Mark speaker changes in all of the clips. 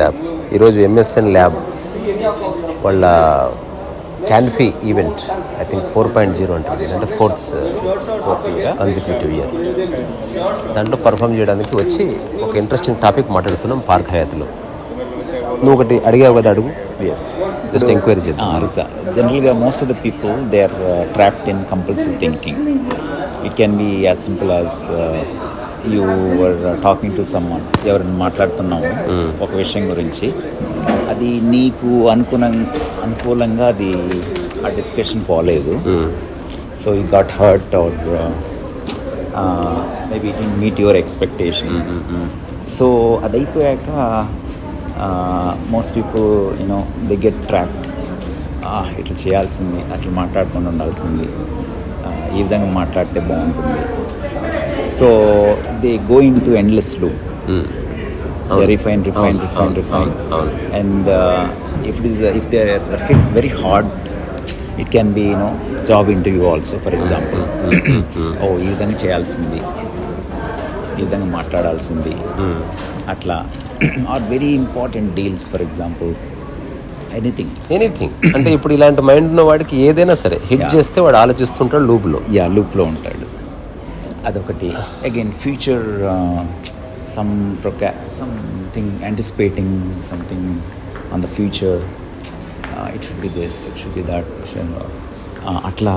Speaker 1: Lab ఈరోజు MSN lab వాళ్ళ క్యాన్ఫీ event I think four point zero అంటే అంటే ఫోర్త్ ఫోర్త్ కన్సిక్యూటివ్ ఇయర్ దాంట్లో పర్ఫామ్ చేయడానికి వచ్చి ఒక ఇంట్రెస్టింగ్ టాపిక్ మాట్లాడుతున్నాం పార్క్ హయాత్లో. నువ్వు ఒకటి అడిగావు కదా అడుగు.
Speaker 2: ఎస్
Speaker 1: జస్ట్ ఎంక్వైరీ
Speaker 2: రిజా జనరల్గా most of the people they are trapped in compulsive thinking it can be as simple as you were talking to someone ఎవరైనా మాట్లాడుతున్నాము ఒక విషయం గురించి. అది నీకు అనుకున్న అనుకూలంగా అది ఆ డిస్కషన్ పోలేదు. So you got hurt or maybe it meet your expectation so అది అయిపోయాక most people you know they get trapped ఇట్లా చేయాల్సింది అట్లా మాట్లాడుకుండా ఉండాల్సింది. ఆ, ఈ విధంగా మాట్లాడితే బాగుంటుంది. So they go into endless loop refine refine refine refine. And if it is if they hit very hard it can be you know job interview also for example ఓ ఈ విధంగా చేయాల్సింది. ఈ విధంగా మాట్లాడాల్సింది అట్లా or very important deals for example anything.
Speaker 1: Anything. అంటే ఇప్పుడు ఇలాంటి మైండ్ ఉన్న వాడికి ఏదైనా సరే హిట్. చేస్తే వాడు ఆలోచిస్తుంటాడు లూప్లో.
Speaker 2: యా లూప్లో ఉంటాడు. అదొకటి. Again future some ప్రొకా something anticipating something on the future it should be this it should be that అట్లా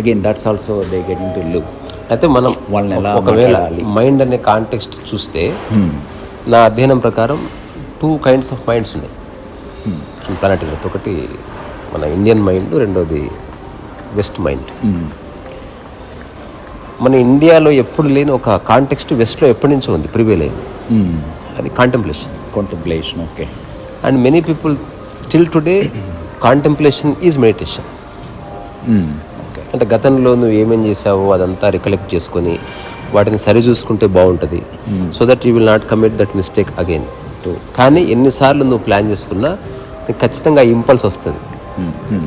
Speaker 2: again that's also they getting to look
Speaker 1: అయితే మనం
Speaker 2: వాళ్ళని ఎలా
Speaker 1: ఒకవేళ? మైండ్ అనే కాంటెక్స్ట్ చూస్తే నా అధ్యయనం ప్రకారం టూ కైండ్స్ ఆఫ్ మైండ్స్ ఉన్నాయి. ప్లానెట్ ఎర్త్ ఒకటి మన ఇండియన్ మైండ్ రెండోది వెస్ట్ మైండ్ మన ఇండియాలో ఎప్పుడు లేని ఒక కాంటెక్స్ట్ వెస్ట్లో ఎప్పటి నుంచో ఉంది ప్రివేల్ అయింది. అది contemplation
Speaker 2: contemplation okay
Speaker 1: and many people till today contemplation is meditation అంటే గతంలో నువ్వు ఏమేం చేసావో అదంతా రికలెక్ట్ చేసుకొని వాటిని సరి చూసుకుంటే బాగుంటుంది. So that you will not commit that mistake again కానీ ఎన్నిసార్లు నువ్వు ప్లాన్ చేసుకున్నా నీకు ఖచ్చితంగా ఇంపల్స్ వస్తుంది.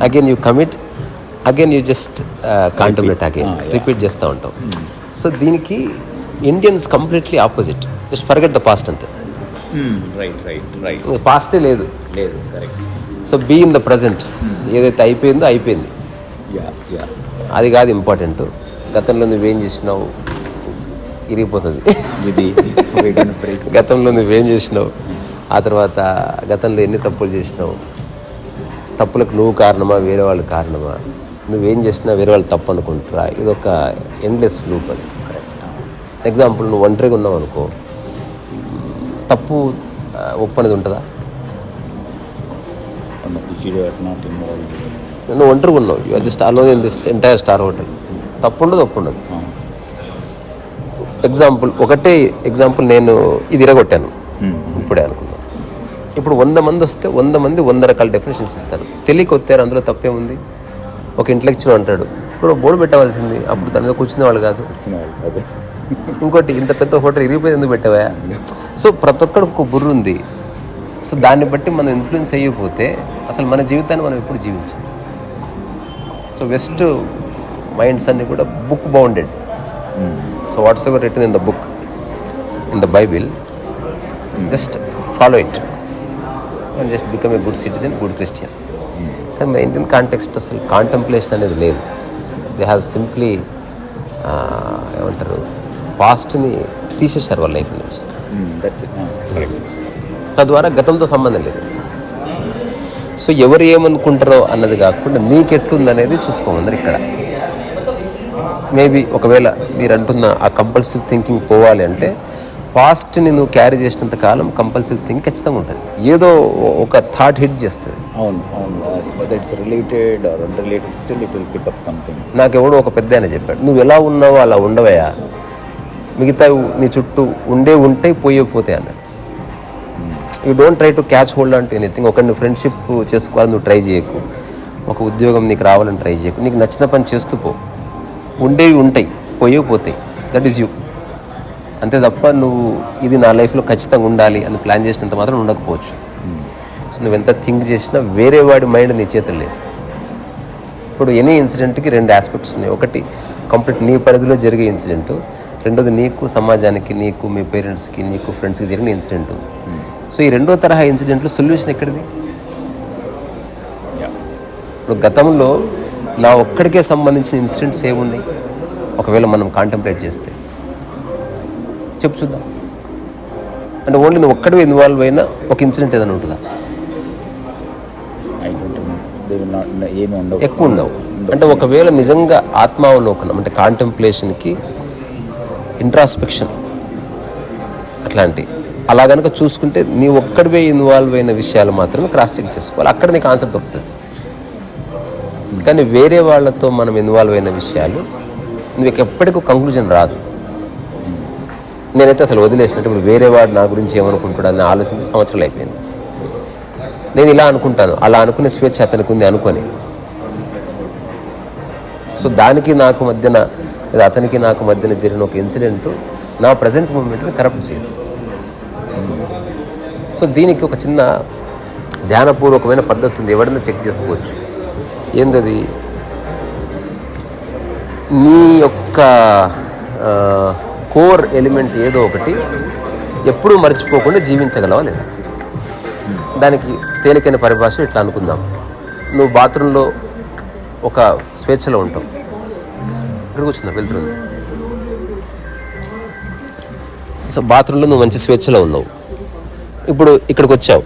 Speaker 1: Again you commit again you just contemplate again repeat చేస్తూ ఉంటావు. సో దీనికి Indians completely opposite just forget the past అంతే.
Speaker 2: రైట్ రైట్ రైట్
Speaker 1: పాస్టే లేదు.
Speaker 2: లేదు correct
Speaker 1: so be in the present ఏదైతే అయిపోయిందో అయిపోయింది.
Speaker 2: యా యా
Speaker 1: అది కాదు ఇంపార్టెంట్. గతంలో నువ్వేం చేసినావు? ఇరిగిపోతుంది.
Speaker 2: ఇది
Speaker 1: గతంలో నువ్వేం చేసినావు? ఆ తర్వాత గతంలో ఎన్ని తప్పులు చేసినావు? తప్పులకు నువ్వు కారణమా వేరే వాళ్ళు కారణమా? నువ్వేం చేసినా వేరే వాళ్ళు తప్పు అనుకుంటారా? ఇది ఒక ఎండ్లెస్ లూప్ అది. ఎగ్జాంపుల్ నువ్వు ఒంటరిగా ఉన్నావు అనుకో. తప్పు ఆ, ఒప్పు అనేది ఉంటుందా నువ్వు ఒంటరిగా ఉన్నావు. You are just alone in this entire star hotel తప్పు ఉండదు ఒప్పు ఉండదు ఎగ్జాంపుల్ ఒకటే ఎగ్జాంపుల్ నేను ఇది ఇరగొట్టాను. ఇప్పుడే అనుకున్నాను ఇప్పుడు వంద మంది వస్తే వంద మంది వంద రకాల డెఫినేషన్స్ ఇస్తారు. తెలియక వచ్చారు అందులో తప్పేముంది ఒక ఇంటలెక్చువల్ అంటాడు. ఇప్పుడు బోర్డు పెట్టవలసింది. అప్పుడు తన మీద కూర్చునే వాళ్ళు కాదు. ఇంకోటి ఇంత పెద్ద హోటల్ ఇరిగిపోయి ఎందుకు పెట్టావా? సో ప్రతి ఒక్కడికి ఒక బుర్ర ఉంది. సో దాన్ని బట్టి మనం ఇన్ఫ్లుయెన్స్ అయ్యకపోతే అసలు మన జీవితాన్ని మనం ఎప్పుడు జీవించాం సో వెస్ట్ మైండ్స్ అన్ని కూడా book bounded. So whatsoever written in the book in the Bible just follow it. And just become a good citizen good Christian. కానీ మా ఇండియన్ కాంటెక్స్ట్ అసలు కాంటెంప్లేషన్ అనేది లేదు. దే హ్యావ్ సింప్లీ ఏమంటారు పాస్ట్ని తీసేశారు వాళ్ళ లైఫ్ నుంచి.
Speaker 2: కరెక్ట్
Speaker 1: తద్వారా గతంతో సంబంధం లేదు. సో ఎవరు ఏమనుకుంటారో అన్నది కాకుండా నీకెట్లుందనేది చూసుకోమన్నారు ఇక్కడ. మేబీ ఒకవేళ మీరు అంటున్న ఆ కంపల్సివ్ థింకింగ్ పోవాలి అంటే పాస్ట్ని నువ్వు క్యారీ చేసినంత కాలం కంపల్సివ్ థింక్ ఖచ్చితంగా ఉంటుంది. ఏదో ఒక థాట్ హిట్ చేస్తుంది.
Speaker 2: అవును అవును. It's related or unrelated still it will pick up something
Speaker 1: నాకు ఎవడో ఒక పెద్ద ఆయన చెప్పాడు నువ్వు ఎలా ఉన్నావో అలా ఉండవయా మిగతా నీ చుట్టూ ఉండే ఉంటే పోయకపోతే అన్నాడు. You don't try to catch hold అంటూ ఎనీథింగ్. ఒకరిని ఫ్రెండ్షిప్ చేసుకోవాలని నువ్వు ట్రై చేయకు. ఒక ఉద్యోగం నీకు రావాలని ట్రై చేయకు. నీకు నచ్చిన పని చేస్తూ పో. ఉండేవి ఉంటాయి పోయేవి పోతాయి. దట్ ఈస్ యూ అంతే తప్ప నువ్వు ఇది నా లైఫ్లో ఖచ్చితంగా ఉండాలి అని ప్లాన్ చేసినంత మాత్రం ఉండకపోవచ్చు. సో నువ్వు ఎంత థింక్ చేసినా వేరే వాడి మైండ్ నీ చేతులు లేదు. ఇప్పుడు ఎనీ ఇన్సిడెంట్కి రెండు ఆస్పెక్ట్స్ ఉన్నాయి. ఒకటి కంప్లీట్ నీ పరిధిలో జరిగే ఇన్సిడెంట్. రెండోది నీకు సమాజానికి నీకు మీ పేరెంట్స్కి నీకు ఫ్రెండ్స్కి జరిగిన ఇన్సిడెంట్. సో ఈ రెండో తరహా ఇన్సిడెంట్లో సొల్యూషన్ ఎక్కడిది? ఇప్పుడు గతంలో నా ఒక్కడికే సంబంధించిన ఇన్సిడెంట్స్ ఏమున్నాయి? ఒకవేళ మనం కాంటెంప్లేట్ చేస్తే. చెప్పు చూద్దాం. అంటే ఓన్లీ నువ్వు ఒక్కడివే ఇన్వాల్వ్ అయిన ఒక ఇన్సిడెంట్ ఏదైనా ఉంటుందా? ఎక్కువ ఉండవు. అంటే ఒకవేళ నిజంగా ఆత్మావలోకనం అంటే కాంటెంప్లేషన్కి ఇంట్రాస్పెక్షన్ అట్లాంటి అలా కనుక చూసుకుంటే నీ ఒక్కడివే ఇన్వాల్వ్ అయిన విషయాలు మాత్రమే క్రాస్ చెక్ చేసుకోవాలి. అక్కడ నీకు ఆన్సర్ దొరుకుతుంది. కానీ వేరే వాళ్ళతో మనం ఇన్వాల్వ్ అయిన విషయాలు నువ్వు ఎప్పటికీ కంక్లూజన్ రాదు. నేనైతే అసలు వదిలేసినట్టు ఇప్పుడు వేరే వాడు నా గురించి ఏమనుకుంటాడు అని ఆలోచించి సంవత్సరాలు అయిపోయింది. నేను ఇలా అనుకుంటాను. అలా అనుకునే స్వేచ్ఛ అతనికి ఉంది అనుకొని. సో దానికి నాకు మధ్యన అతనికి నాకు మధ్యన జరిగిన ఒక ఇన్సిడెంట్ నా ప్రజెంట్ మూమెంట్ని కరప్ట్ చేయదు సో దీనికి ఒక చిన్న ధ్యానపూర్వకమైన పద్ధతి ఉంది. ఎవరైనా చెక్ చేసుకోవచ్చు. ఏందది? నీ యొక్క కోర్ ఎలిమెంట్ ఏదో ఒకటి ఎప్పుడూ మర్చిపోకుండా జీవించగలవా లేదా? దానికి తేలికైన పరిభాష ఇట్లా అనుకుందాం. నువ్వు బాత్రూంలో ఒక స్వేచ్ఛలో ఉంటావు. ఇక్కడ కూర్చున్నా వెళ్తుంది సో బాత్రూంలో నువ్వు మంచి స్వేచ్ఛలో ఉన్నావు. ఇప్పుడు ఇక్కడికి వచ్చావు.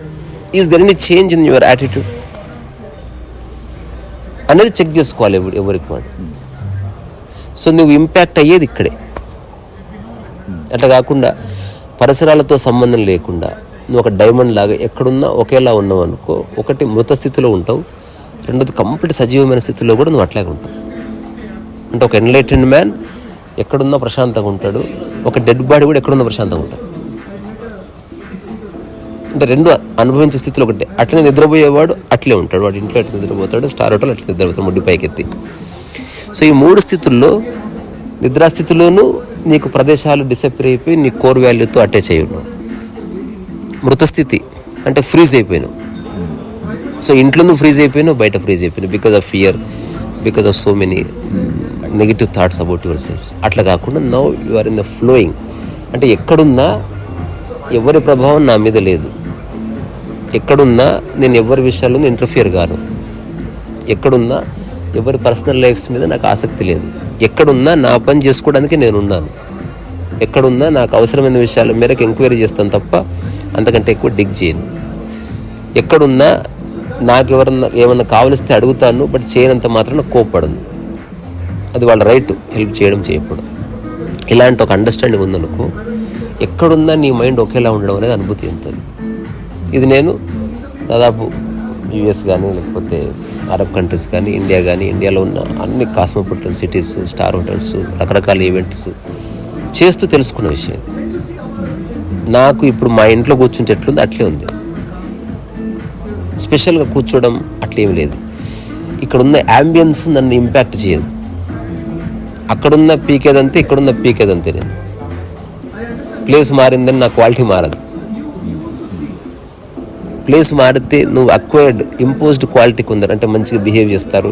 Speaker 1: Is there any change in your attitude అనేది చెక్ చేసుకోవాలి ఇప్పుడు ఎవరికి వాడు. సో నువ్వు ఇంపాక్ట్ అయ్యేది ఇక్కడే. అట్లా కాకుండా పరిసరాలతో సంబంధం లేకుండా నువ్వు ఒక డైమండ్ లాగా ఎక్కడున్నా ఒకేలా ఉన్నావు అనుకో ఒకటి మృత స్థితిలో ఉంటావు రెండోది కంప్లీట్ సజీవమైన స్థితిలో కూడా నువ్వు అట్లాగే ఉంటావు. అంటే ఒక ఎన్లైటెడ్ మ్యాన్ ఎక్కడున్నా ప్రశాంతంగా ఉంటాడు ఒక డెడ్ బాడీ కూడా ఎక్కడున్నా ప్రశాంతంగా ఉంటాడు. అంటే రెండు అనుభవించే స్థితిలో ఒకటే. అట్లనే నిద్రపోయేవాడు అట్లే ఉంటాడు. వాడు ఇంట్లో అట్లా నిద్రపోతాడు స్టార్ హోటల్ అట్లా నిద్రపోతాడు ముడ్డి పైకెత్తి. సో ఈ మూడు స్థితుల్లో నిద్రాస్థితిలోనూ నీకు ప్రదేశాలు డిసప్పేర్ అయిపోయి నీ కోర్ వాల్యూతో అటాచ్ అయి ఉన్నావు. మృతస్థితి అంటే ఫ్రీజ్ అయిపోయినావు. సో ఇంట్లో నువ్వు ఫ్రీజ్ అయిపోయినావు బయట freeze అయిపోయినావు because of fear because of so many negative thoughts about yourself అట్లా కాకుండా now you are in the flowing అంటే ఎక్కడున్నా ఎవరి ప్రభావం నా మీద లేదు. ఎక్కడున్నా నేను ఎవరి విషయాల్లో ఇంటర్ఫియర్ కాను. ఎక్కడున్నా ఎవరి పర్సనల్ లైఫ్స్ మీద నాకు ఆసక్తి లేదు. ఎక్కడున్నా నా పని చేసుకోవడానికి నేను ఉన్నాను ఎక్కడున్నా నాకు అవసరమైన విషయాల మేరకు ఎంక్వైరీ చేస్తాను తప్ప అంతకంటే ఎక్కువ డిగ్ చేయను. ఎక్కడున్నా నాకు ఎవరన్నా ఏమన్నా కావలిస్తే అడుగుతాను బట్ చేయనంత మాత్రం కోప్పడను. అది వాళ్ళ రైట్ హెల్ప్ చేయడం చేయకపోవడం ఇలాంటి ఒక అండర్స్టాండింగ్ ఉందనుకో ఎక్కడున్నా నీ మైండ్ ఒకేలా ఉండడం అనేది అనుభూతి ఉంటుంది ఇది నేను దాదాపు యుఎస్ కానీ లేకపోతే అరబ్ కంట్రీస్ కానీ ఇండియా కానీ ఇండియాలో ఉన్న అన్ని కాస్మోపాలిటన్ సిటీస్ స్టార్ హోటల్స్ రకరకాల ఈవెంట్స్ చేస్తూ తెలుసుకున్న విషయం. నాకు ఇప్పుడు మా ఇంట్లో కూర్చుంటేట్లుంది అట్లే ఉంది. స్పెషల్గా కూర్చోవడం అట్లేం లేదు. ఇక్కడున్న యాంబియన్స్ నన్ను ఇంపాక్ట్ చేయదు. అక్కడున్న పీకేదంతే ఇక్కడున్న పీకేదంతే నేను ప్లేస్ మారిందని నా క్వాలిటీ మారదు. ప్లేస్ మారితే నువ్వు అక్వైర్డ్ ఇంపోజ్డ్ క్వాలిటీ కొందరు అంటే మంచిగా బిహేవ్ చేస్తారు.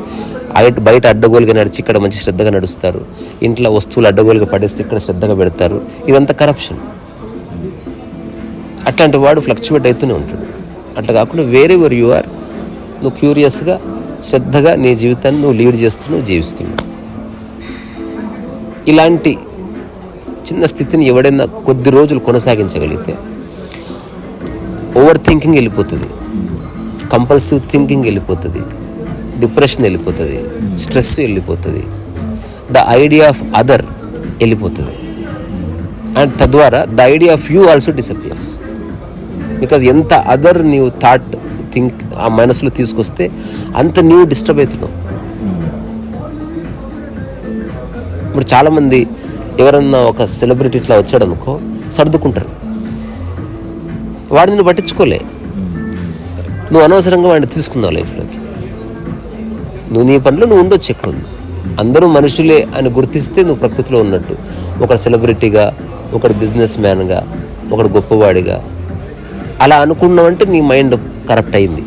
Speaker 1: బయట బయట అడ్డగోలుగా నడిచి ఇక్కడ మంచి శ్రద్ధగా నడుస్తారు. ఇంట్లో వస్తువులు అడ్డగోలుగా పడేస్తే ఇక్కడ శ్రద్ధగా పెడతారు. ఇదంతా కరప్షన్ అట్లాంటి వాడు ఫ్లక్చువేట్ అవుతూనే ఉంటాడు. అట్లా కాకుండా వేరే ఎవరు యు ఆర్ నువ్వు క్యూరియస్గా శ్రద్ధగా నీ జీవితాన్ని నువ్వు లీడ్ చేస్తున్నావు జీవిస్తున్నావు. ఇలాంటి చిన్న స్థితిని ఎవడైనా కొద్ది రోజులు కొనసాగించగలిగితే ఓవర్ థింకింగ్ వెళ్ళిపోతుంది. కంపల్సివ్ థింకింగ్ వెళ్ళిపోతుంది. డిప్రెషన్ వెళ్ళిపోతుంది. స్ట్రెస్ వెళ్ళిపోతుంది. ద ఐడియా ఆఫ్ అదర్ వెళ్ళిపోతుంది. అండ్ తద్వారా the idea of you also disappears because ఎంత అదర్ నీవు థాట్ థింక్ ఆ మనసులో తీసుకొస్తే అంత నీవు డిస్టర్బ్ అవుతున్నావు. ఇప్పుడు చాలామంది ఎవరన్నా ఒక సెలబ్రిటీ ఇట్లా వచ్చాడు అనుకో సర్దుకుంటారు. వాడు నిన్ను పట్టించుకోలే. నువ్వు అనవసరంగా వాడిని తీసుకున్నావు లైఫ్లోకి. నువ్వు నీ పనిలో నువ్వు ఉండొచ్చు ఎక్కడ ఉంది? అందరూ మనుషులే అని గుర్తిస్తే నువ్వు ప్రకృతిలో ఉన్నట్టు. ఒకడు సెలబ్రిటీగా ఒకడు బిజినెస్ మ్యాన్గా ఒకడు గొప్పవాడిగా. అలా అనుకున్నావంటే నీ మైండ్ కరప్ట్ అయింది.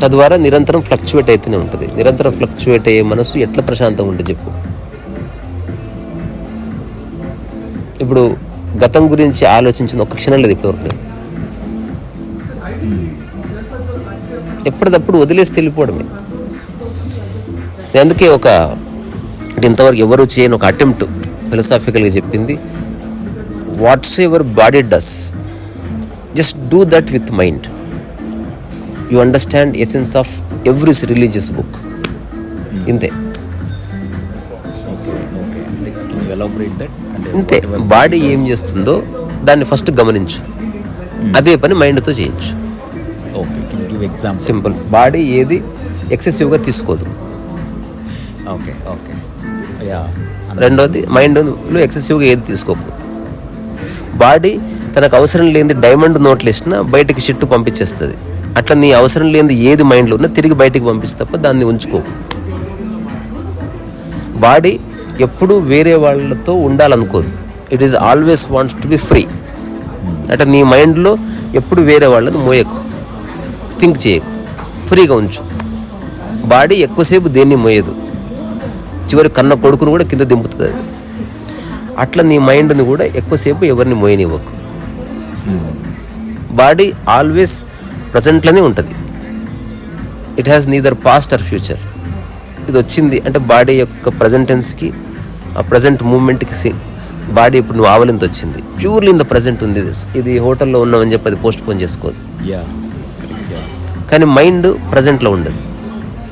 Speaker 1: తద్వారా నిరంతరం ఫ్లక్చువేట్ అయితేనే ఉంటుంది. నిరంతరం ఫ్లక్చువేట్ అయ్యే మనసు ఎట్లా ప్రశాంతంగా ఉంటుంది చెప్పు. ఇప్పుడు గతం గురించి ఆలోచించిన ఒక క్షణం లేదు ఇప్పటివరకు. ఎప్పటికప్పుడు వదిలేసి వెళ్ళిపోవడమే. అందుకే ఒక ఇంతవరకు ఎవరు చేయని ఒక అటెంప్ట్ ఫిలసాఫికల్గా చెప్పింది whatsoever body does just do that with mind you understand essence of every religious book ఇంతే. ఇంతే. బాడీ ఏం చేస్తుందో దాన్ని ఫస్ట్ గమనించు. అదే పని మైండ్తో చేయొచ్చు
Speaker 2: can give example
Speaker 1: simple body ఏది ఎక్సెసివ్గా తీసుకోదు.
Speaker 2: ఓకే ఓకే యా
Speaker 1: రెండోది మైండ్లో ఎక్సెసివ్గా ఏది తీసుకోకు. బాడీ తనకు అవసరం లేనిది డైమండ్ నోట్లు ఇచ్చినా బయటికి షిట్టు పంపించేస్తుంది. అట్లా నీ అవసరం లేనిది ఏది మైండ్లో ఉన్నా తిరిగి బయటికి పంపిస్తే తప్ప దాన్ని ఉంచుకోకు. బాడీ ఎప్పుడూ వేరే వాళ్ళతో ఉండాలనుకోదు. It is always wants to be free అంటే నీ మైండ్లో ఎప్పుడు వేరే వాళ్ళని మోయకు. థింక్ చేయకు. ఫ్రీగా ఉంచు. బాడీ ఎక్కువసేపు దేన్ని మోయదు. చివరి కన్న కొడుకును కూడా కింద దింపుతుంది అది. అట్లా నీ మైండ్ని కూడా ఎక్కువసేపు ఎవరిని మోయనివ్వకు. బాడీ ఆల్వేస్ ప్రజెంట్లోనే ఉంటుంది. It has neither past or future ఇది వచ్చింది అంటే బాడీ యొక్క ప్రజెంటెన్స్కి ఆ ప్రజెంట్ మూమెంట్కి బాడీ ఇప్పుడు నువ్వు ఆవలింత వచ్చింది ప్యూర్లీ ఇన్ ద ప్రజెంట్ ఉంది ఇది. హోటల్లో ఉన్నామని చెప్పి అది పోస్ట్ పోన్ చేసుకోదు.
Speaker 2: యా
Speaker 1: కానీ మైండ్ ప్రజెంట్లో ఉండదు.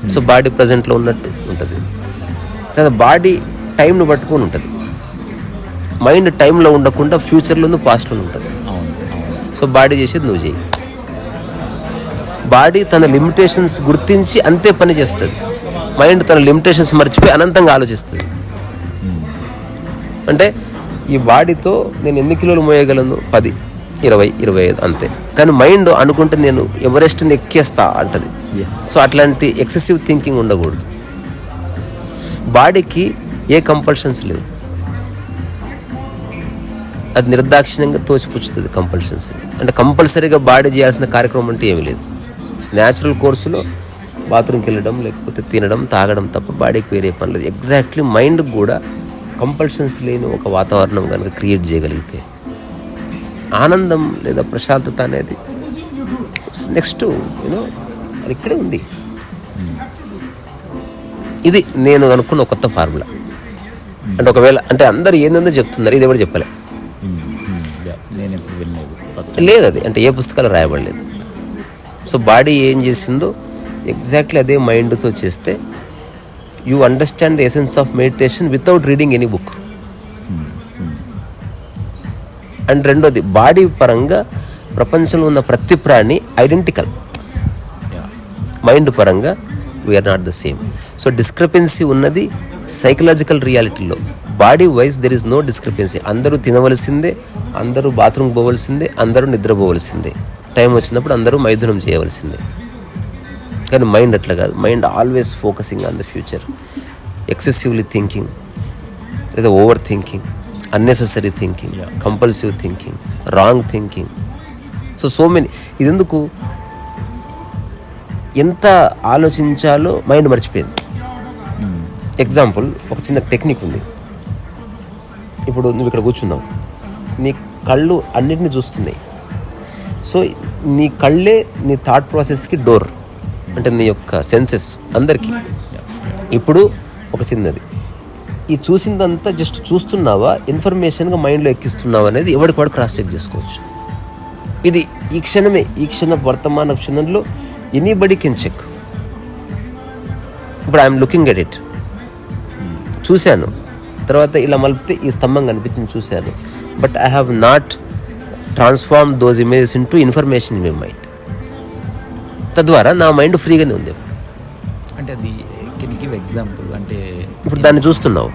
Speaker 1: సో బాడీ ప్రజెంట్లో ఉన్నట్టు ఉంటుంది. తర్వాత బాడీ టైంను పట్టుకొని ఉంటుంది. మైండ్ టైంలో ఉండకుండా ఫ్యూచర్లోనూ పాస్ట్లో ఉంటుంది. సో బాడీ చేసేది నువ్వు చేయి. బాడీ తన లిమిటేషన్స్ గుర్తించి అంతే పని చేస్తుంది. మైండ్ తన లిమిటేషన్స్ మర్చిపోయి అనంతంగా ఆలోచిస్తుంది. అంటే ఈ బాడీతో నేను ఎన్ని కిలోలు మోయగలను? పది. ఇరవై ఇరవై ఐదు అంతే. కానీ మైండ్ అనుకుంటే నేను ఎవరెస్ట్ని ఎక్కేస్తా అంటది. సో అట్లాంటి ఎక్సెసివ్ థింకింగ్ ఉండకూడదు. బాడీకి ఏ కంపల్షన్స్ లేవు. అది నిర్దాక్షిణ్యంగా తోసిపుచ్చుతుంది కంపల్షన్స్. అంటే కంపల్సరీగా బాడీ చేయాల్సిన కార్యక్రమం అంటే ఏమీ లేదు. న్యాచురల్ కోర్సులో బాత్రూమ్కి వెళ్ళడం లేకపోతే తినడం తాగడం తప్ప బాడీకి వేరే పని లేదు. ఎగ్జాక్ట్లీ మైండ్కి కూడా కంపల్షన్స్ లేని ఒక వాతావరణం కనుక క్రియేట్ చేయగలిగితే ఆనందం లేదా ప్రశాంతత అనేది నెక్స్ట్ యూనో అది ఇక్కడే ఉంది. ఇది నేను అనుకున్న కొత్త ఫార్ములా అంటే ఒకవేళ అంటే అందరు ఏందో చెప్తున్నారు ఇది ఎవరు చెప్పలే? లేదు అది అంటే ఏ పుస్తకాలు రాయబడలేదు. సో బాడీ ఏం చేసిందో ఎగ్జాక్ట్లీ అదే మైండ్తో చేస్తే you understand the essence of meditation without reading any book and రెండోది బాడీ పరంగా ప్రపంచంలో ఉన్న ప్రతి ప్రాణి ఐడెంటికల్ మైండ్ పరంగా we are not the same so discrepancy ఉన్నది సైకలాజికల్ రియాలిటీలో body wise there is no discrepancy అందరూ తినవలసిందే అందరూ బాత్రూమ్ పోవలసిందే అందరూ నిద్రపోవలసిందే. టైం వచ్చినప్పుడు అందరూ మైథునం చేయవలసిందే. కానీ మైండ్ అట్లా కాదు. Mind always focusing on the future excessively thinking లేదా over thinking unnecessary thinking compulsive thinking wrong thinking so so many ఇదెందుకు? ఎంత ఆలోచించాలో మైండ్ మర్చిపోయింది. ఎగ్జాంపుల్ ఒక చిన్న టెక్నిక్ ఉంది. ఇప్పుడు నువ్వు ఇక్కడ కూర్చున్నావు. నీ కళ్ళు అన్నిటిని చూస్తున్నాయి. సో నీ కళ్ళే నీ థాట్ ప్రాసెస్కి డోర్ అంటే నీ యొక్క సెన్సెస్ అందరికీ. ఇప్పుడు ఒక చిన్నది. ఈ చూసిందంతా జస్ట్ చూస్తున్నావా? ఇన్ఫర్మేషన్గా మైండ్లో ఎక్కిస్తున్నావా అనేది ఎవరికి వాడు క్రాస్ చెక్ చేసుకోవచ్చు. ఇది ఈ క్షణమే ఈ క్షణ వర్తమాన క్షణంలో ఎనీబడి కెన్ చెక్ ఇప్పుడు ఐఎమ్ లుకింగ్ ఎట్ ఇట్ చూశాను. తర్వాత ఇలా మలిపితే ఈ స్తంభం కనిపించింది చూశాను. But I have not transform those images into information in my mind తద్వారా నా మైండ్ ఫ్రీగానే ఉంది.
Speaker 2: అంటే అది ఎగ్జాంపుల్ అంటే
Speaker 1: ఇప్పుడు దాన్ని చూస్తున్నావు.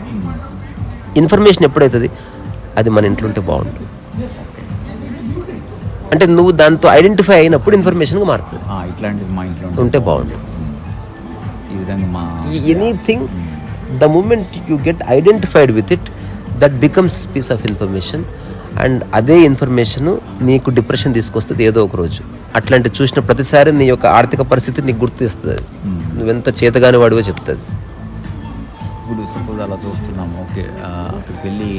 Speaker 1: ఇన్ఫర్మేషన్ ఎప్పుడవుతుంది అది మన ఇంట్లో ఉంటే బాగుంటుంది. అంటే నువ్వు దాంతో ఐడెంటిఫై అయినప్పుడు ఇన్ఫర్మేషన్గా మారుతుంది.
Speaker 2: ఇట్లాంటిది మా ఇంట్లో
Speaker 1: ఉంటే బాగుంటుంది.
Speaker 2: ఈ విధంగా మా
Speaker 1: anything the moment you get identified with it that becomes piece of information and అదే ఇన్ఫర్మేషన్ నీకు డిప్రెషన్ తీసుకొస్తుంది ఏదో ఒక రోజు. అట్లాంటి చూసిన ప్రతిసారి నీ యొక్క ఆర్థిక పరిస్థితి నీకు గుర్తు తెస్తుంది అది నువ్వెంత చేతగాని వాడివో చెప్తుంది.
Speaker 2: ఇప్పుడు సపోజ్ అలా చూస్తున్నాము. ఓకే అక్కడికి వెళ్ళి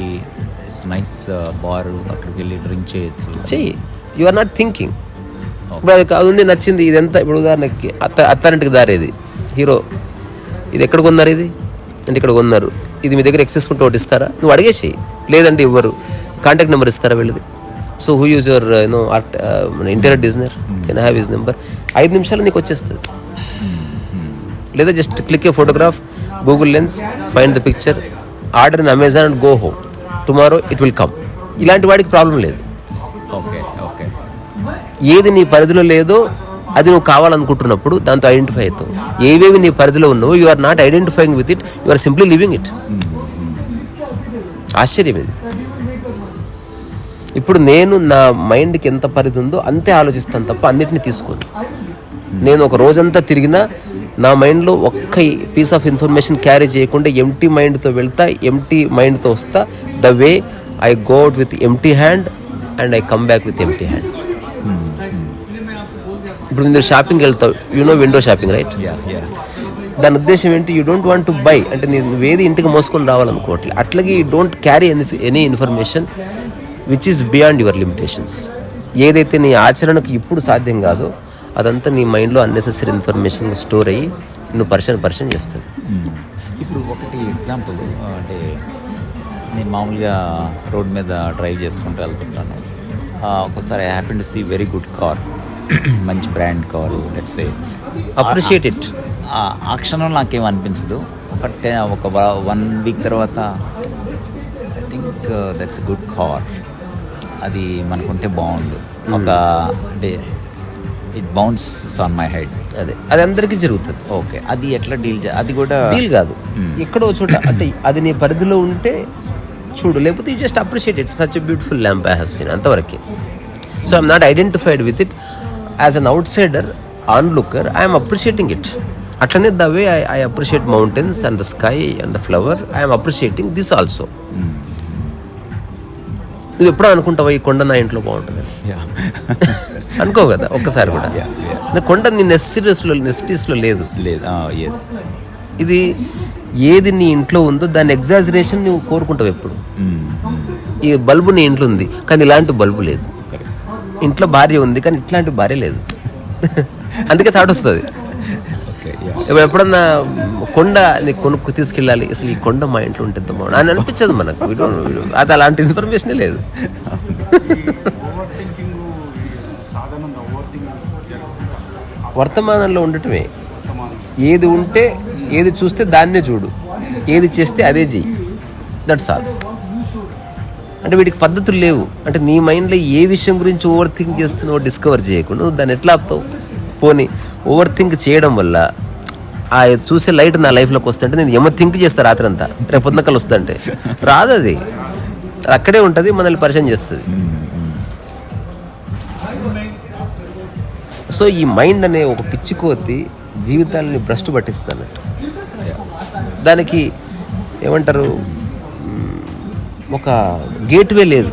Speaker 2: ఇట్స్ నైస్ బార్ అక్కడికి వెళ్ళి డ్రింక్ చేయొచ్చు.
Speaker 1: చెయ్యి. యు ఆర్ నాట్ థింకింగ్ ఇప్పుడు అది ఉంది నచ్చింది ఇది ఎంత ఇప్పుడు ఉదాహరణకి అత్త అత్తారింటికి దారి ఇది హీరో ఇది ఎక్కడ కొన్నారు ఇది? అంటే ఇక్కడ కొన్నారు. ఇది మీ దగ్గర ఎక్సెస్ ఉంటే ఒకటి ఇస్తారా? నువ్వు అడిగేసేయి. లేదంటే ఇవ్వరు. కాంటాక్ట్ నెంబర్ ఇస్తారా వీళ్ళది? So who use your you know art interior designer can have his number ఐదు నిమిషాలు నీకు వచ్చేస్తుంది. లేదా just click a photograph Google Lens find the picture order in Amazon and go home tomorrow it will come ఇలాంటి వాడికి problem లేదు.
Speaker 2: Okay okay
Speaker 1: ఏది నీ పరిధిలో లేదో అది నువ్వు కావాలనుకుంటున్నప్పుడు దాంతో ఐడెంటిఫై అవుతావు. ఏవేవి నీ పరిధిలో ఉన్నావో you are not identifying with it you are simply living it ఆశ్చర్యం ఇది. ఇప్పుడు నేను నా మైండ్కి ఎంత పరిధి ఉందో అంతే ఆలోచిస్తాను తప్ప అన్నిటిని తీసుకోను. నేను ఒక రోజంతా తిరిగినా నా మైండ్లో ఒక్క పీస్ ఆఫ్ ఇన్ఫర్మేషన్ క్యారీ చేయకుండా ఎంటీ మైండ్తో వెళ్తా ఎంటీ మైండ్తో వస్తా. The way I go with empty hand and I come back with empty hand ఇప్పుడు మీరు షాపింగ్ వెళ్తావు you know window shopping right దాని ఉద్దేశం ఏంటి? You don't want to buy అంటే నేను నువ్వేది ఇంటికి మోసుకొని రావాలనుకోవట్లే. అట్లాగే you don't carry any any information which is beyond your limitations ఏదైతే నీ ఆచరణకు ఇప్పుడు సాధ్యం కాదో అదంతా నీ మైండ్లో అన్నెసెసరీ ఇన్ఫర్మేషన్ స్టోర్ అయ్యి నువ్వు పరిచయం పరిచయం చేస్తుంది.
Speaker 2: ఇప్పుడు ఒకటి ఎగ్జాంపుల్ అంటే నేను మామూలుగా రోడ్ మీద డ్రైవ్ చేసుకుంటూ వెళ్తుంటాను. ఆ, ఒక్కోసారి I happy to see very good car మంచి brand car let's a
Speaker 1: appreciate it
Speaker 2: ఆ క్షణం నాకేం అనిపించదు. ఒక ఒక వన్ వీక్ తర్వాత I think that's good car అది మనకుంటే బాగుండు. ఒక అంటే it bounce on my head
Speaker 1: అదే. అది అందరికీ జరుగుతుంది.
Speaker 2: ఓకే. అది ఎట్లా డీల్ అది కూడా
Speaker 1: డీల్ కాదు. ఎక్కడో చోట అంటే అది నీ పరిధిలో ఉంటే చూడు లేకపోతే you just appreciate it such beautiful lamp I have seen అంతవరకే. So I'm not identified with it as an outsider onlooker I'm appreciating it అట్లనే the way I I appreciate mountains and the sky and the flower I'm appreciating this also నువ్వు ఎప్పుడో అనుకుంటావా ఈ కొండ నా ఇంట్లో బాగుంటుంది? అనుకో కదా ఒక్కసారి కూడా. కొండ నీ నెస్టిస్లో నెస్టిస్లో లేదు.
Speaker 2: లేదు. ఎస్
Speaker 1: ఇది ఏది నీ ఇంట్లో ఉందో దాని ఎగ్జాజరేషన్ నువ్వు కోరుకుంటావు ఎప్పుడు. ఈ బల్బు నీ ఇంట్లో ఉంది కానీ ఇలాంటి బల్బు లేదు. ఇంట్లో భార్య ఉంది కానీ ఇట్లాంటి భార్య లేదు. అందుకే థాట్ వస్తుంది. ఇప్పుడు ఎప్పుడన్నా కొండ నీ కొనుక్కు తీసుకెళ్ళాలి? అసలు ఈ కొండ మా ఇంట్లో ఉంటుంది అని అనిపించదు మనకు. అది అలాంటి ఇన్ఫర్మేషనే లేదు. వర్తమానంలో ఉండటమే. ఏది ఉంటే ఏది చూస్తే దాన్నే చూడు. ఏది చేస్తే అదే చెయ్యి. దట్స్ ఆల్ అంటే వీటికి పద్ధతులు లేవు. అంటే నీ మైండ్లో ఏ విషయం గురించి ఓవర్ థింక్ చేస్తున్నావో డిస్కవర్ చేయకుండా నువ్వు దాన్ని ఎట్లా ఆపుతావు? పోనీ ఓవర్ థింక్ చేయడం వల్ల ఆ చూసే లైట్ నా లైఫ్లోకి వస్తుంటే నేను ఏమో థింక్ చేస్తా రాత్రి అంతా రేపు పొద్దునకలు వస్తుందంటే. రాదు అది. అక్కడే ఉంటుంది మనల్ని పరిచయం చేస్తుంది. సో ఈ మైండ్ అనే ఒక పిచ్చి కోతి జీవితాలని భ్రష్టు పట్టిస్తున్నట్టు దానికి ఏమంటారు? ఒక గేట్వే లేదు.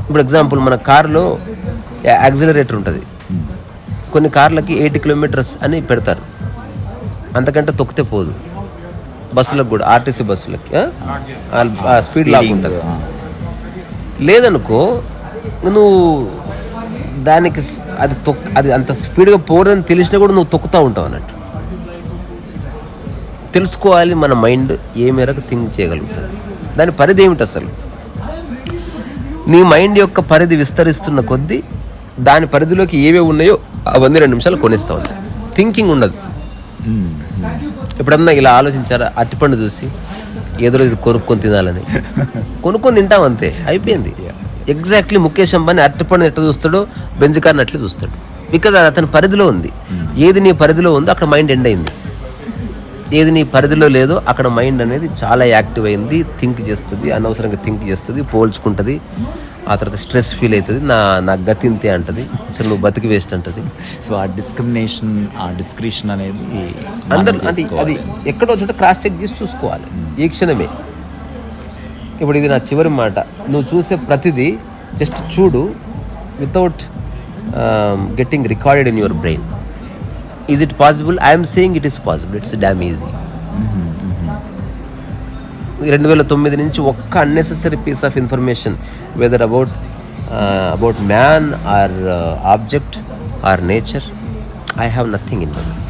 Speaker 1: ఇప్పుడు ఎగ్జాంపుల్ మన కారులో యాక్సిలరేటర్ ఉంటుంది. కొన్ని కార్లకి ఎయిటీ కిలోమీటర్స్ అని పెడతారు. అంతకంటే తొక్కితే పోదు. బస్సులకు కూడా ఆర్టీసీ బస్సులకి స్పీడ్ లాగా ఉంటుంది. లేదనుకో నువ్వు దానికి అది తొక్ అది అంత స్పీడ్గా పోరని తెలిసినా కూడా నువ్వు తొక్కుతూ ఉంటావు అన్నట్టు. తెలుసుకోవాలి మన మైండ్ ఏ మేరకు థింక్ చేయగలుగుతుంది. దాని పరిధి ఏమిటి అసలు? నీ మైండ్ యొక్క పరిధి విస్తరిస్తున్న కొద్దీ దాని పరిధిలోకి ఏవే ఉన్నాయో అవన్నీ రెండు నిమిషాలు కొనిస్తా ఉంది థింకింగ్ ఉండదు. ఎప్పుడన్నా ఇలా ఆలోచించారా? అరటిపండు చూసి ఏదో ఇది కొనుక్కొని తినాలని. కొనుక్కొని తింటాం అంతే. అయిపోయింది. ఎగ్జాక్ట్లీ ముఖేష్ అంబానీ అరటిపండు ఎట్లా చూస్తాడో బెంజ్ కార్ని చూస్తాడు. బికాజ్ అది అతని పరిధిలో ఉంది. ఏది నీ పరిధిలో ఉందో అక్కడ మైండ్ ఎండ్ అయింది. ఏది నీ పరిధిలో లేదో అక్కడ మైండ్ అనేది చాలా యాక్టివ్ అయింది. థింక్ చేస్తుంది అనవసరంగా థింక్ చేస్తుంది పోల్చుకుంటుంది. ఆ తర్వాత స్ట్రెస్ ఫీల్ అవుతుంది. నా నా గతి ఇంతే అంటది. అసలు నువ్వు బతికి వేస్ట్ అంటది.
Speaker 2: సో ఆ డిస్క్రిమినేషన్ ఆ డిస్క్రిషన్ అనేది
Speaker 1: అందరు అంటే అది. ఎక్కడో చోట క్రాస్ చెక్ చేసి చూసుకోవాలి. ఈ క్షణమే. ఇప్పుడు ఇది నా చివరి మాట. నువ్వు చూసే ప్రతిదీ జస్ట్ చూడు without getting recorded in your brain is it possible I'm saying it is possible it's damn easy రెండు వేల తొమ్మిది నుంచి ఒక్క unnecessary piece of information whether about about man or object or nature I have nothing in my mind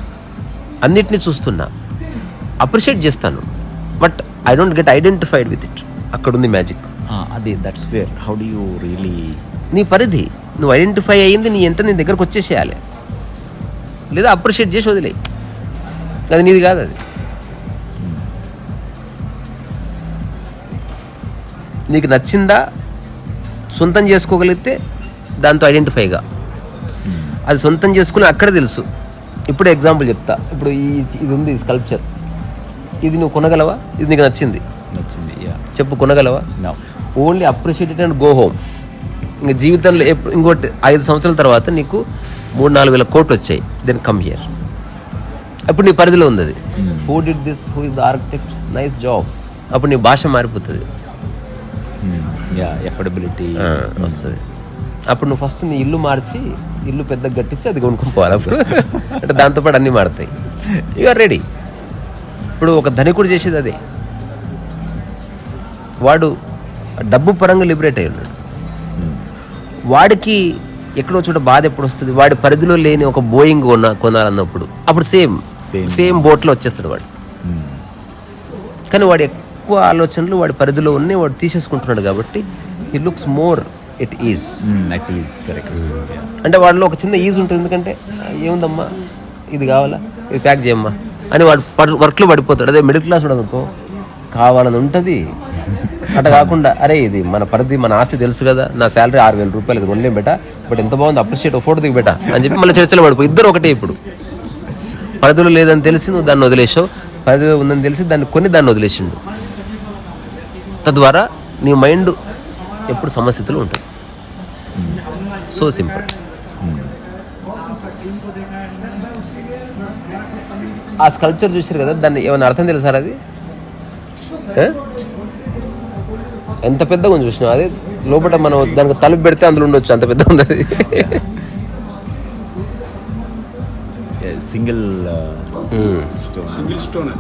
Speaker 1: అన్నిటినీ చూస్తున్నా. Appreciate చేస్తాను. But I don't get identified with it అక్కడ ఉంది మ్యాజిక్
Speaker 2: అది that's where how do you really
Speaker 1: నీ పరిధి నువ్వు identify అయ్యింది నీ ఎంట నీ దగ్గరకు వచ్చేసేయాలి. లేదా అప్రిషియేట్ చేసి వదిలే అది నీది కాదు అది. నీకు నచ్చిందా సొంతం చేసుకోగలిగితే దాంతో ఐడెంటిఫైగా అది సొంతం చేసుకుని అక్కడ తెలుసు. ఇప్పుడు ఎగ్జాంపుల్ చెప్తా. ఇప్పుడు ఈ ఇది ఉంది స్కల్ప్చర్ ఇది నువ్వు కొనగలవా? ఇది నీకు నచ్చింది.
Speaker 2: నచ్చింది యా
Speaker 1: చెప్పు కొనగలవా? Only appreciated and go home ఇంకా జీవితంలో ఎప్పుడు ఇంకోటి ఐదు సంవత్సరాల తర్వాత నీకు మూడు నాలుగు వేల కోట్లు వచ్చాయి. దెన్ కమ్ హియర్ అప్పుడు నీ పరిధిలో ఉంది అది. Who did this who is the architect nice job అప్పుడు నీ భాష మారిపోతుంది.
Speaker 2: ఎఫర్డబిలిటీ
Speaker 1: వస్తుంది. అప్పుడు నువ్వు ఫస్ట్ నీ ఇల్లు మార్చి ఇల్లు పెద్ద గట్టించి అది కొనుక్కొని పోవాలి అప్పుడు. అంటే దాంతోపాటు అన్నీ మారుతాయి. యు ఆర్ రెడీ ఇప్పుడు ఒక ధనికుడు చేసేది అదే. వాడు డబ్బు పరంగా లిబరేట్ అయి ఉన్నాడు. వాడికి ఎక్కడో చోట బాధ ఎప్పుడు వస్తుంది? వాడి పరిధిలో లేని ఒక బోయింగ్ కొన కొనాలన్నప్పుడు. అప్పుడు సేమ్. సేమ్ బోట్లో వచ్చేస్తాడు వాడు. కానీ వాడు ఎక్కువ ఆలోచనలు వాడి పరిధిలో ఉన్నాయి వాడు తీసేసుకుంటున్నాడు కాబట్టి ఈ looks more it is
Speaker 2: is correct
Speaker 1: అంటే వాడిలో ఒక చిన్న ఈజ్ ఉంటుంది ఎందుకంటే "ఆ, ఏముందమ్మా? ఇది కావాలా? ఇది ప్యాక్ చేయమ్మా? అని వాడు పడు- వర్క్లో పడిపోతాడు. అదే మిడిల్ క్లాస్ వాడు అనుకో కావాలని ఉంటుంది. అట్లా కాకుండా అరే ఇది మన పరిధి మన ఆస్తి తెలుసు కదా. నా శాలరీ ఆరు వేల రూపాయలు ఇది కొనలేం బెట. బట్ ఎంత బాగుంది అప్రిషియేట్ ఫోటో దిగి బెట. అని చెప్పి మళ్ళీ చర్చలో పడిపో ఇద్దరు ఒకటే ఇప్పుడు. పరిధిలో లేదని తెలిసి నువ్వు దాన్ని వదిలేసావు పరిధిలో ఉందని తెలిసి దాన్ని కొని దాన్ని వదిలేసిండు. తద్వారా నీ మైండ్ ఎప్పుడు సమస్థితిలో ఉంటుంది. So simple. ఆ స్కల్ప్చర్ చూసారు కదా దాన్ని ఏమైనా అర్థం తెలుసారా అది? ఎంత పెద్దగా ఉంది చూసినా అదే లోపల మనం దానికి తలుపు పెడితే అందులో ఉండొచ్చు అంత పెద్దగా ఉంది అది.
Speaker 2: సింగిల్ స్టోన్
Speaker 3: సింగిల్ స్టోన్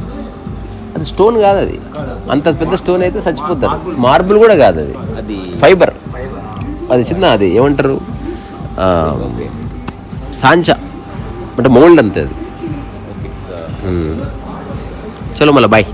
Speaker 3: అది
Speaker 1: స్టోన్ కాదు అది. అంత పెద్ద స్టోన్ అయితే చచ్చిపోతారు. మార్బుల్ కూడా కాదు అది.
Speaker 2: అది
Speaker 1: ఫైబర్. అది చిన్న అది ఏమంటారు? సాంచా. అంటే మోల్డ్ అంతే అది. చలో మళ్ళీ బాయ్.